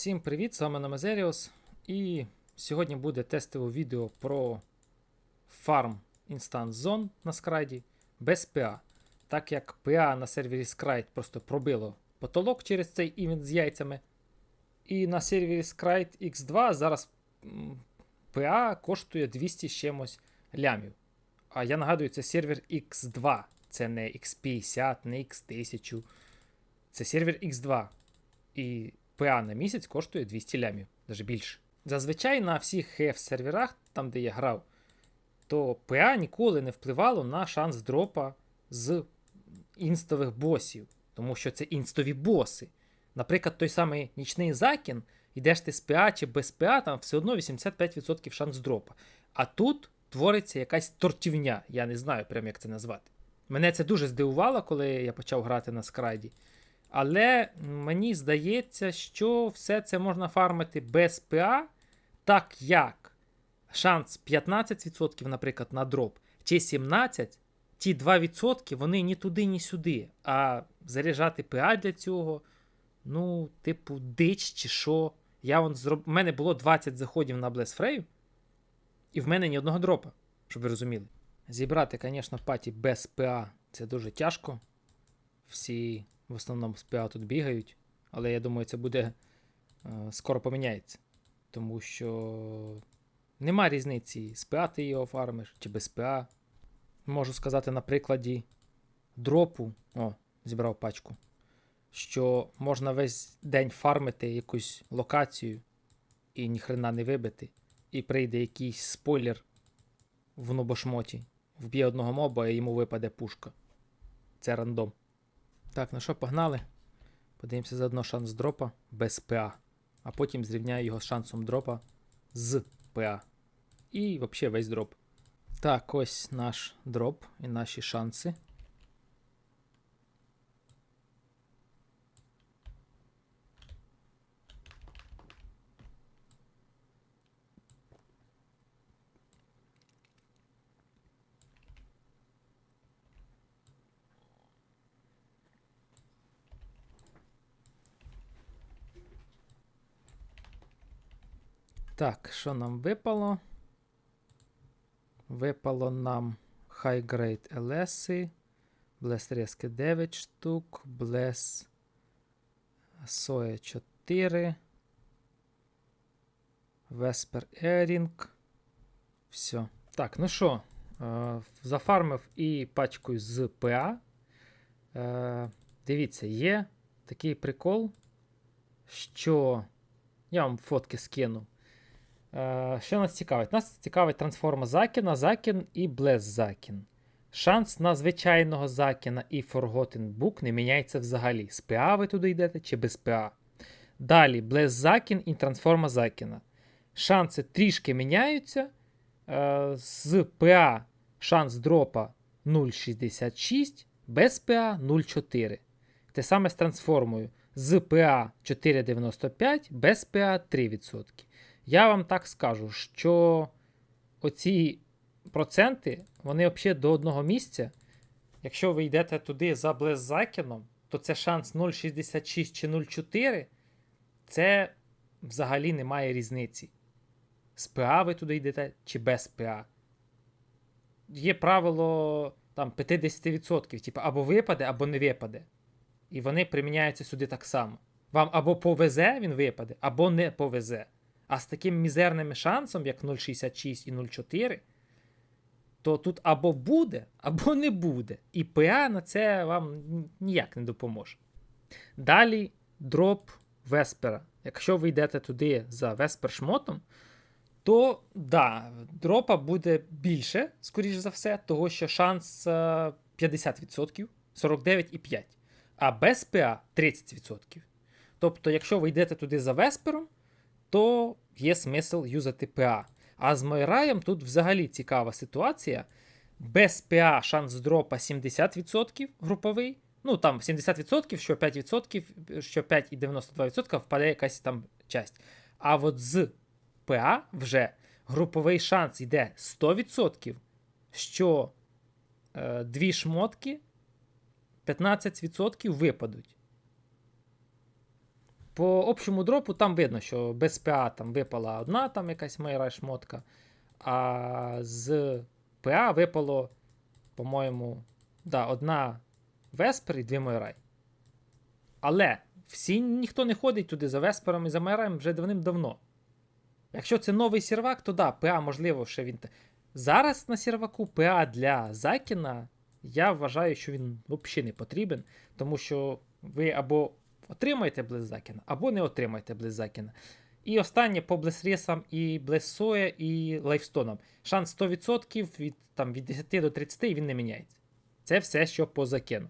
Всім привіт! З вами Намазеріус. І сьогодні буде тестове відео про фарм Instance Zone на скрайді без PA. Так як PA на сервері Scryde просто пробило потолок через цей івент з яйцями. І на сервері Scryde X2 зараз PA коштує 200 з чимось лямів. А я нагадую, це сервер X2. Це не X50, не X1000. Це сервер X2. І PA на місяць коштує 200 лямів, навіть більше. Зазвичай на всіх HF серверах, там де я грав, то PA ніколи не впливало на шанс дропа з інстових босів, тому що це інстові боси. Наприклад, той самий нічний закін, йдеш ти з PA чи без PA, там все одно 85% шанс дропа. А тут твориться якась тортівня, я не знаю прям як це назвати. Мене це дуже здивувало, коли я почав грати на скрайді. Але мені здається, що все це можна фармити без ПА, так як шанс 15%, наприклад, на дроп, чи 17%, ті 2% вони ні туди, ні сюди. А заряджати ПА для цього, ну, типу, дич чи що. Я вон зроб... У мене було 20 заходів на Блесфрею, і в мене ні одного дропа, щоб ви розуміли. Зібрати, звісно, паті без ПА це дуже тяжко. Всі в основному з ПА тут бігають, але я думаю, це буде е, скоро поміняється. Тому що нема різниці, з ПА ти його фармиш чи без ПА. Можу сказати на прикладі дропу. О, зібрав пачку. Що можна весь день фармити якусь локацію і ніхрена не вибити. І прийде якийсь спойлер в нобошмоті. Вб'є одного моба і йому випаде пушка. Це рандом. Так, ну що, погнали. Подивимося заодно шанс дропа без ПА. А потім зрівняю його з шансом дропа з ПА. І взагалі весь дроп. Так, ось наш дроп і наші шанси. Так, що нам випало? Випало нам High Grade LS, Bless Резки 9 штук, Bless Soe 4, Vesper Airing. Все. Так, ну що, е, зафармив і пачку з ПА. Е, Дивіться, є такий прикол, що я вам фотки скину. Е, Що нас цікавить? Нас цікавить трансформа Закіна, Закін і Блес Закін. Шанс на звичайного Закіна і Forgotten Book не міняється взагалі. З ПА ви туди йдете чи без ПА. Далі Блес Закін і трансформа Закіна. Шанси трішки міняються. Е, З ПА шанс дропа 0,66, без ПА 0,4. Те саме з трансформою. З ПА 4,95, без ПА 3%. Я вам так скажу, що оці проценти, вони взагалі до одного місця. Якщо ви йдете туди за Блеззакіном, то це шанс 0,66 чи 0,4. Це взагалі немає різниці. З ПА ви туди йдете чи без ПА. Є правило там 50%, типу, або випаде, або не випаде. І вони приміняються сюди так само. Вам або повезе, він випаде, або не повезе. А з таким мізерним шансом, як 0,66 і 0,4, то тут або буде, або не буде. І ПА на це вам ніяк не допоможе. Далі дроп Веспера. Якщо ви йдете туди за Веспер шмотом, то да, дропа буде більше, скоріш за все, того що шанс е, 50%, 49,5%, а без ПА 30%. Тобто, якщо ви йдете туди за Веспером, то є смисл юзати ПА. А з Мойраєм тут взагалі цікава ситуація. Без ПА шанс дропа 70% груповий. Ну там 70%, що 5%, що 5,92% впаде якась там часть. А от з ПА вже груповий шанс йде 100%, що е, дві шмотки 15% випадуть. По общому дропу там видно, що без ПА там випала одна там якась майра шмотка, а з ПА випало, по-моєму, да, одна Веспер і дві Майрай. Але всі ніхто не ходить туди за Веспером і за Майраєм вже давним-давно. Якщо це новий сервак, то да, ПА, можливо, ще він. Зараз на серваку ПА для Закіна, я вважаю, що він взагалі не потрібен, тому що ви або отримаєте Близакіна, або не отримаєте Близакіна. І останнє по Блесрісам і Блесоя і Лайфстонам. Шанс 100% від, там, від 10 до 30 і він не міняється. Це все, що по закину.